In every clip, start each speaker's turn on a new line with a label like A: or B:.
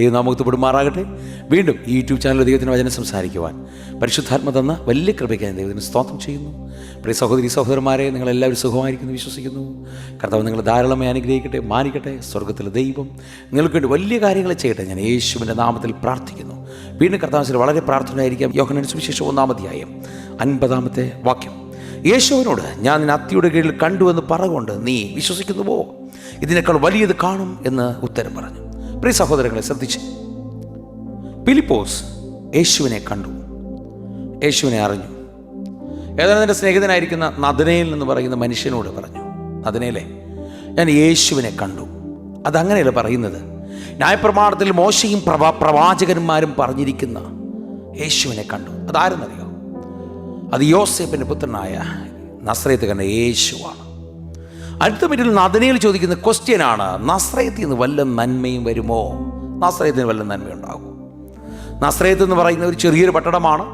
A: ദൈവം നാമകത്തപ്പെടുമാറാകട്ടെ വീണ്ടും ഈ യൂട്യൂബ് ചാനൽ ദൈവത്തിന് വചനം സംസാരിക്കുവാൻ പരിശുദ്ധാത്മ തന്ന വലിയ കൃപയ്ക്കായി ദൈവത്തിന് സ്തോത്രം ചെയ്യുന്നു. പ്രിയ സഹോദരി സഹോദരന്മാരെ നിങ്ങളെല്ലാവരും സുഖമായിരിക്കുന്നു വിശ്വസിക്കുന്നു. കർത്താവ് നിങ്ങൾ ധാരാളമായി അനുഗ്രഹിക്കട്ടെ മാനിക്കട്ടെ സ്വർഗത്തിലെ ദൈവം നിങ്ങൾക്ക് വേണ്ടി വലിയ കാര്യങ്ങൾ ചെയ്യട്ടെ ഞാൻ യേശുവിന്റെ നാമത്തിൽ പ്രാർത്ഥിക്കുന്നു. വീണ്ടും കർത്താവിൽ വളരെ പ്രാർത്ഥനയായിരിക്കാം. യോഹനൻ സുവിശേഷം ഒന്നാമധ്യായം അൻപതാമത്തെ വാക്യം. യേശുവിനോട് ഞാൻ നിന്നെ അത്തിയുടെ കീഴിൽ കണ്ടുവെന്ന് പറകൊണ്ട് നീ വിശ്വസിക്കുന്നുവോ? ഇതിനേക്കാൾ വലിയത് കാണും എന്ന് ഉത്തരം പറഞ്ഞു. പ്രിയ സഹോദരങ്ങളെ ശ്രദ്ധിച്ച്. ഫിലിപ്പോസ് യേശുവിനെ കണ്ടു. യേശുവിനെ അറിഞ്ഞു. ഏതാണ്ട് എന്റെ സ്നേഹിതനായിരിക്കുന്ന നദനയിൽ നിന്ന് പറയുന്ന മനുഷ്യനോട് പറഞ്ഞു. നദനയിലെ ഞാൻ യേശുവിനെ കണ്ടു. അതങ്ങനെയല്ല പറയുന്നത്. ന്യായപ്രമാണത്തിൽ മോശയും പ്രവാ പ്രവാചകന്മാരും പറഞ്ഞിരിക്കുന്ന യേശുവിനെ കണ്ടു. അതാരെന്നറിയോ? അത് യോസേപ്പിന്റെ പുത്രനായ നസ്രയത്ത് കണ്ട യേശുവാണ്. അടുത്ത മിനിറ്റിൽ നദനയിൽ ചോദിക്കുന്ന ക്വസ്റ്റ്യൻ ആണ് നസ്രയത്തിൽ നിന്ന് വല്ല നന്മയും വരുമോ? നസ്രയത്തിന് വല്ല നന്മയുണ്ടാകും. നസ്രയത്ത് എന്ന് പറയുന്ന ഒരു ചെറിയൊരു പട്ടണമാണ്.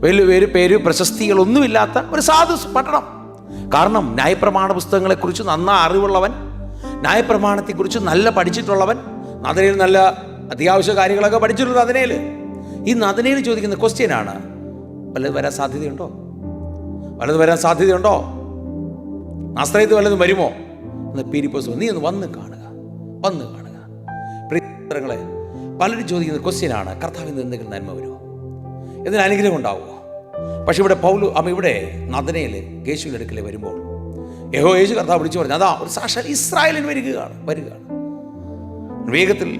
A: വലിയ പേര് പേര് പ്രശസ്തികളൊന്നുമില്ലാത്ത ഒരു സാധു പട്ടണം. കാരണം ന്യായപ്രമാണ പുസ്തകങ്ങളെക്കുറിച്ച് നന്നായി അറിവുള്ളവൻ ന്യായപ്രമാണത്തെക്കുറിച്ച് നല്ല പഠിച്ചിട്ടുള്ളവൻ നദനയിൽ നല്ല അത്യാവശ്യ കാര്യങ്ങളൊക്കെ പഠിച്ചിട്ടുണ്ട് നദനയിൽ ഈ നദനയിൽ ചോദിക്കുന്ന ക്വസ്റ്റ്യനാണ് വല്ലത് വരാൻ സാധ്യതയുണ്ടോ? വല്ലത് വരാൻ സാധ്യതയുണ്ടോ? ആശ്രയത്ത് വല്ലതും വരുമോ? എന്ന് പീരിപ്പോസ് നീ ഒന്ന് വന്ന് കാണുക വന്ന് കാണുക. പ്രിയങ്ങളെ പലരും ചോദിക്കുന്ന ക്വസ്റ്റ്യനാണ് കർത്താവിൽ നിന്ന് എന്തെങ്കിലും നന്മ വരുമോ? ഇതിന് അനുഗ്രഹം ഉണ്ടാവുമോ? പക്ഷെ ഇവിടെ പൗലു അമ്മ ഇവിടെ നദനയിൽ യേശുവിന്റെ അടുക്കലേ വരുമ്പോൾ യഹോ യേശു കർത്താവ് വിളിച്ചു പറഞ്ഞു അതാ ഒരു സാക്ഷാൽ ഇസ്രായേലിന് വരികയാണ് വരികയാണ്. വേഗത്തിൽ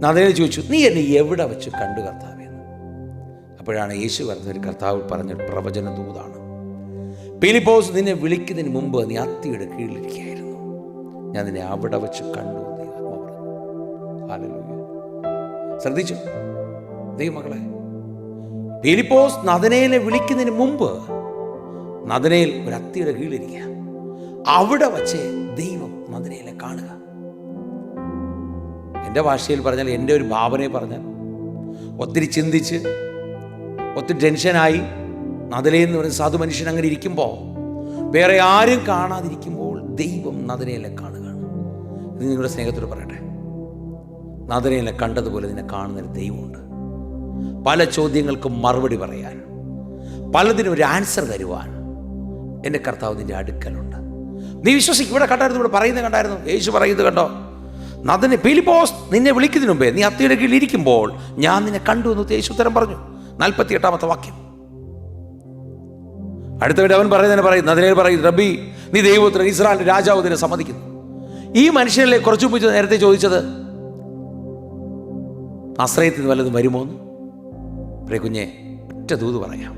A: നദനയിൽ ചോദിച്ചു നീ എന്നെ എവിടെ വെച്ച് കണ്ടു കർത്താവെന്ന് അപ്പോഴാണ് യേശു പറഞ്ഞൊരു കർത്താവ് പറഞ്ഞ പ്രവചന ദൂതാണ്. പീലിപ്പോസ് നിന്നെ വിളിക്കുന്നതിന് മുമ്പ് നീ അത്തിയുടെ കീഴിലിരിക്കുകയായിരുന്നു. ഞാൻ നിന്നെ അവിടെ വെച്ച് കണ്ടു. ശ്രദ്ധിച്ചു. ദൈവമക്കളെ പീലിപ്പോസ് നദനയിലെ വിളിക്കുന്നതിന് മുമ്പ് നദനയിൽ ഒരു അത്തിയുടെ കീഴിലിരിക്കുക. അവിടെ വച്ച് ദൈവം നദനയിലെ കാണുക. എന്റെ ഭാഷയിൽ പറഞ്ഞാൽ എന്റെ ഒരു ഭാവനയെ പറഞ്ഞാൽ ഒത്തിരി ചിന്തിച്ച് ഒത്തിരി ടെൻഷനായി നദലയെന്ന് പറയുന്ന സാധു മനുഷ്യൻ അങ്ങനെ ഇരിക്കുമ്പോൾ വേറെ ആരും കാണാതിരിക്കുമ്പോൾ ദൈവം നദനയിലെ കാണുകയാണ്. ഇത് നിങ്ങളുടെ സ്നേഹത്തോട് പറയട്ടെ. നദനയിലെ കണ്ടതുപോലെ നിന്നെ കാണുന്നൊരു ദൈവമുണ്ട്. പല ചോദ്യങ്ങൾക്കും മറുപടി പറയാൻ പലതിനും ഒരു ആൻസർ തരുവാൻ എന്റെ കർത്താവ് നിന്റെ അടുക്കലുണ്ട്. നീ വിശ്വസിക്കും ഇവിടെ കണ്ടായിരുന്നു ഇവിടെ പറയുന്നത് കണ്ടായിരുന്നു. യേശു പറയുന്നത് കണ്ടോ? നദനെ പീലിപ്പോസ് നിന്നെ വിളിക്കുന്നതിന് മുമ്പേ നീ അത്തിയുടെ കീഴിൽ ഇരിക്കുമ്പോൾ ഞാൻ നിന്നെ കണ്ടു എന്ന് യേശു ഉത്തരം പറഞ്ഞു. നാൽപ്പത്തി എട്ടാമത്തെ വാക്യം. അടുത്ത വീട് അവൻ പറയുന്നതിനെ പറയുന്നു അതിനെ പറയും റബി നീ ദൈവത്തിന് ഇസ്രായേലിന്റെ രാജാവ് ഇതിനെ സമ്മതിക്കുന്നു. ഈ മനുഷ്യനെ കുറച്ചു മുമ്പ് നേരത്തെ ചോദിച്ചത്? ആശ്രയത്തിൽ നിന്ന് വല്ലതും വരുമോ എന്ന്? പ്രേ കുഞ്ഞെ ഒറ്റ ദൂത് പറയാം.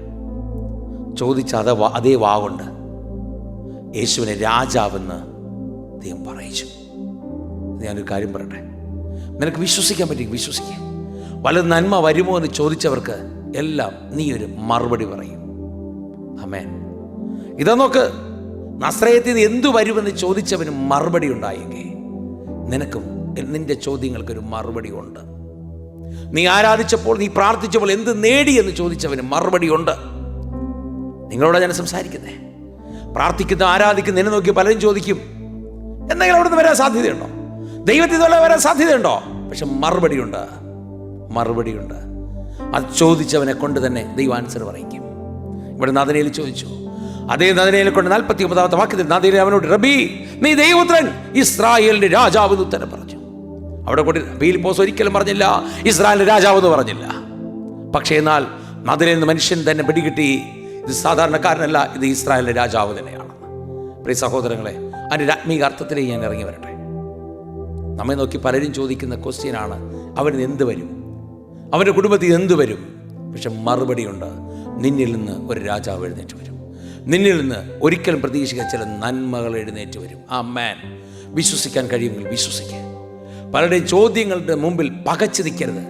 A: ചോദിച്ച അതേ അതേ വാവുണ്ട്. യേശുവിനെ രാജാവെന്ന് ദൈവം പറയിച്ചു. ഞാനൊരു കാര്യം പറയട്ടെ? നിനക്ക് വിശ്വസിക്കാൻ പറ്റും വിശ്വസിക്കുക വല്ല നന്മ വരുമോ എന്ന് ചോദിച്ചവർക്ക് എല്ലാം നീ ഒരു മറുപടി പറയും. അമേൻ ഇതാ നോക്ക് നസ്രയത്തിൽ നിന്ന് എന്തു വരുമെന്ന് ചോദിച്ചവന് മറുപടി ഉണ്ടായെങ്കിൽ നിനക്കും നിന്റെ ചോദ്യങ്ങൾക്കൊരു മറുപടി ഉണ്ട്. നീ ആരാധിച്ചപ്പോൾ നീ പ്രാർത്ഥിച്ചപ്പോൾ എന്ത് നേടി എന്ന് ചോദിച്ചവന് മറുപടി ഉണ്ട്. നിങ്ങളോട് ഞാൻ സംസാരിക്കുന്നേ? പ്രാർത്ഥിക്കുന്ന ആരാധിക്കുന്ന എന്നെ നോക്കി പലരും ചോദിക്കും എന്തെങ്കിലും അവിടെ നിന്ന് വരാൻ സാധ്യതയുണ്ടോ? ദൈവത്തിൽ നിന്ന് വരാൻ സാധ്യതയുണ്ടോ? പക്ഷെ മറുപടിയുണ്ട് മറുപടിയുണ്ട് അത് ചോദിച്ചവനെ കൊണ്ട് തന്നെ ദൈവം ആൻസർ പറയിക്കും. ഇവിടെ നദനയിൽ ചോദിച്ചു. അതേ നദനയിൽ കൊണ്ട് നാൽപ്പത്തി ഒമ്പതാമത്തെ വാക്യത്തിൽ നദനയിൽ അവനോട് റബി നീ ദൈവപുത്രൻ ഇസ്രായേലിന്റെ രാജാവ് എന്ന് ഉത്തരം പറഞ്ഞു. അവിടെ കൊണ്ട് പോസ് ഒരിക്കലും പറഞ്ഞില്ല ഇസ്രായേലിന്റെ രാജാവ് എന്ന് പറഞ്ഞില്ല. പക്ഷേ എന്നാൽ നദനയിൽ നിന്ന് മനുഷ്യൻ തന്നെ പിടികിട്ടി. ഇത് സാധാരണക്കാരനല്ല ഇത് ഇസ്രായേലിന്റെ രാജാവ് തന്നെയാണ്. പ്രിയ സഹോദരങ്ങളെ അതിന്റെ ആത്മീക അർത്ഥത്തിലേക്ക് ഞാൻ ഇറങ്ങി വരട്ടെ. നമ്മെ നോക്കി പലരും ചോദിക്കുന്ന ക്വസ്റ്റ്യനാണ് അവന് എന്ത് വരും? അവന്റെ കുടുംബത്തിൽ എന്ത് വരും? പക്ഷെ മറുപടിയുണ്ട് നിന്നിൽ നിന്ന് ഒരു രാജാവ് എഴുന്നേറ്റ് വരും. നിന്നിൽ നിന്ന് ഒരിക്കലും പ്രതീക്ഷിക്കാത്ത ചില നന്മകൾ എഴുന്നേറ്റ് വരും. ആ മാൻ വിശ്വസിക്കാൻ കഴിയുമെങ്കിൽ വിശ്വസിക്കുക പലരുടെയും ചോദ്യങ്ങളുടെ മുമ്പിൽ പകച്ചു നിൽക്കരുത്.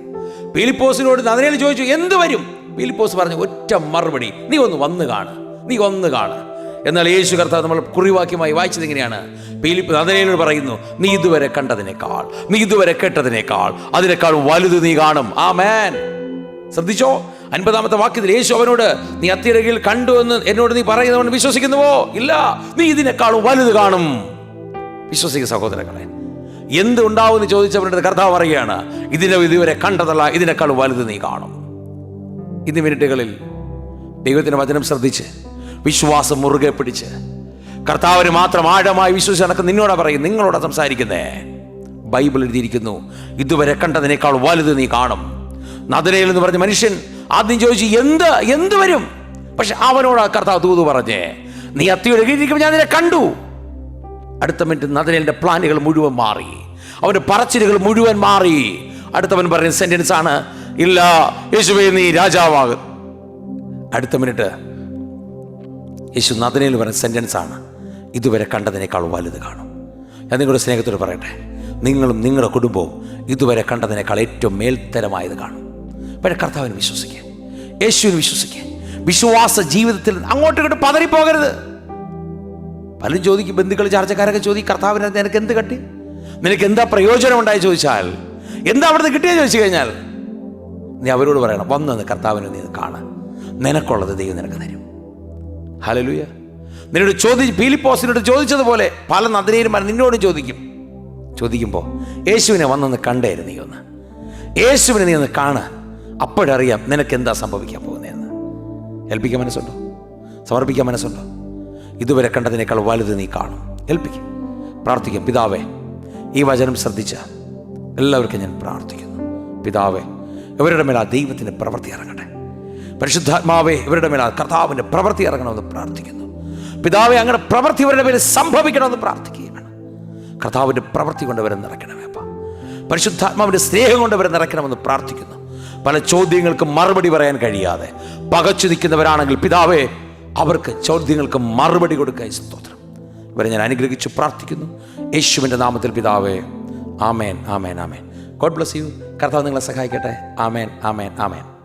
A: പീലിപ്പോസിനോട് നദനയിൽ ചോദിച്ചു എന്ത് വരും? പീലിപ്പോസ് പറഞ്ഞ ഒറ്റ മറുപടി നീ ഒന്ന് വന്ന് കാണ് നീ ഒന്ന് കാണ്. എന്നാൽ യേശു കർത്താവ് നമ്മൾ കുറിവാക്യമായി വായിച്ചത് എങ്ങനെയാണ്? പീലിപ്പ് നദനയിലോട് പറയുന്നു നീ ഇതുവരെ കണ്ടതിനേക്കാൾ നീ ഇതുവരെ കേട്ടതിനേക്കാൾ അതിനേക്കാൾ വലുത് നീ കാണും. ആ മാൻ ശ്രദ്ധിച്ചോ? അൻപതാമത്തെ വാക്യത്തിൽ യേശു അവനോട് നീ അത്തിരകിൽ കണ്ടു എന്ന് എന്നോട് നീ പറയുന്നവൻ വിശ്വസിക്കുന്നുവോ? ഇല്ല നീ ഇതിനേക്കാളും വലുത് കാണും. വിശ്വസിക്കുക സഹോദരങ്ങളെ എന്ത് ഉണ്ടാവുമെന്ന് ചോദിച്ചവരുടെ കർത്താവ് പറയുകയാണ് ഇതിനെ ഇതുവരെ കണ്ടതല്ല ഇതിനേക്കാൾ വലുത് നീ കാണും. ഇന്ന് മിനിറ്റുകളിൽ ദൈവത്തിന്റെ വചനം ശ്രദ്ധിച്ച് വിശ്വാസം മുറുകെ പിടിച്ച് കർത്താവിന് മാത്രം ആഴമായി വിശ്വസിച്ച് നടക്കുന്ന നിന്നോടാ പറയും നിങ്ങളോടാ സംസാരിക്കുന്നേ? ബൈബിൾ എഴുതിയിരിക്കുന്നു ഇതുവരെ കണ്ടതിനേക്കാൾ വലുത് നീ കാണും. നദനയിൽ എന്ന് പറഞ്ഞ മനുഷ്യൻ ആദ്യം ചോദിച്ചു എന്ത് എന്ത് വരും? പക്ഷെ അവനോട് ആ കർത്താവ് തൂതു പറഞ്ഞേ നീ അത്തിയുടെ കീഴിരിക്കുമ്പോൾ ഞാൻ നിന്നെ കണ്ടു. അടുത്ത മിനിറ്റ് നദനേലിന്റെ പ്ലാനുകൾ മുഴുവൻ മാറി. അവന്റെ പറച്ചിലുകൾ മുഴുവൻ മാറി. അടുത്തവൻ പറയുന്ന സെന്റൻസ് ആണ് ഇല്ല യേശുവേ നീ രാജാവാകും. അടുത്ത മിനിറ്റ് യേശു നദനയിൽ പറഞ്ഞ സെന്റൻസ് ആണ് ഇതുവരെ കണ്ടതിനേക്കാൾ വലുത് കാണും. ഞാൻ നിങ്ങളുടെ സ്നേഹത്തോട് പറയട്ടെ നിങ്ങളും നിങ്ങളുടെ കുടുംബവും ഇതുവരെ കണ്ടതിനേക്കാൾ ഏറ്റവും മേൽത്തരമായത് കാണും. പക്ഷേ കർത്താവിന് വിശ്വസിക്കുക യേശുവിന് വിശ്വസിക്കുക വിശ്വാസ ജീവിതത്തിൽ അങ്ങോട്ടും ഇങ്ങോട്ടും പതറിപ്പോകരുത്. പലരും ചോദിക്കും ബന്ധുക്കൾ ചാർച്ചക്കാരൊക്കെ ചോദിക്കും കർത്താവിനെ നിനക്ക് എന്ത് കട്ടി? നിനക്ക് എന്താ പ്രയോജനം ഉണ്ടായി ചോദിച്ചാൽ എന്താ അവിടുന്ന് കിട്ടിയെന്ന് ചോദിച്ചു കഴിഞ്ഞാൽ നീ അവരോട് പറയണം വന്നത് കർത്താവിനെ നീ കാണാൻ. നിനക്കുള്ളത് ദൈവം നിനക്ക് തരും. ഹലലുയ നിന്നോട് ചോദി പീലിപ്പോസിനോട് ചോദിച്ചതുപോലെ പല നദിനീരുമാർ നിന്നോടും ചോദിക്കും. ചോദിക്കുമ്പോൾ യേശുവിനെ വന്നൊന്ന് കണ്ടേര് നീ ഒന്ന്. യേശുവിനെ നീ ഒന്ന് കാണുക. അപ്പോഴറിയാം നിനക്ക് എന്താ സംഭവിക്കാൻ പോകുന്നതെന്ന്. ഏൽപ്പിക്കാൻ മനസ്സുണ്ടോ? സമർപ്പിക്കാൻ മനസ്സുണ്ടോ? ഇതുവരെ കണ്ടതിനേക്കാൾ വലുത് നീ കാണും. ഏൽപ്പിക്കും. പ്രാർത്ഥിക്കും. പിതാവേ ഈ വചനം ശ്രദ്ധിച്ച എല്ലാവർക്കും ഞാൻ പ്രാർത്ഥിക്കുന്നു. പിതാവേ ഇവരുടെ മേൽ ആ ദൈവത്തിന്റെ പ്രവൃത്തി ഇറങ്ങട്ടെ. പരിശുദ്ധാത്മാവേ ഇവരുടെ ആ കർത്താവിന്റെ പ്രവൃത്തി ഇറങ്ങണമെന്ന് പ്രാർത്ഥിക്കുന്നു. പിതാവെ അങ്ങനെ പ്രവൃത്തി ഇവരുടെ മേൽ സംഭവിക്കണമെന്ന് പ്രാർത്ഥിക്കുകയാണ് കർത്താവിന്റെ പ്രവൃത്തി കൊണ്ടവരെ നിറയ്ക്കണമേപ്പ നിറയ്ക്കണമേ പരിശുദ്ധാത്മാവിന്റെ സ്നേഹം കൊണ്ടവരെ നിറയ്ക്കണമെന്ന് പ്രാർത്ഥിക്കുന്നു. പല ചോദ്യങ്ങൾക്ക് മറുപടി പറയാൻ കഴിയാതെ പകച്ചു നിൽക്കുന്നവരാണെങ്കിൽ പിതാവേ അവർക്ക് ചോദ്യങ്ങൾക്ക് മറുപടി കൊടുക്കാൻ സ്തോത്രം. ഇവരെ ഞാൻ അനുഗ്രഹിച്ച് പ്രാർത്ഥിക്കുന്നു. യേശുവിന്റെ നാമത്തിൽ പിതാവേ ആമേൻ ആമേൻ ആമേൻ. ഗോഡ് ബ്ലസ് യു കർത്താവ് നിങ്ങളെ സഹായിക്കട്ടെ. ആമേൻ ആമേൻ ആമേൻ.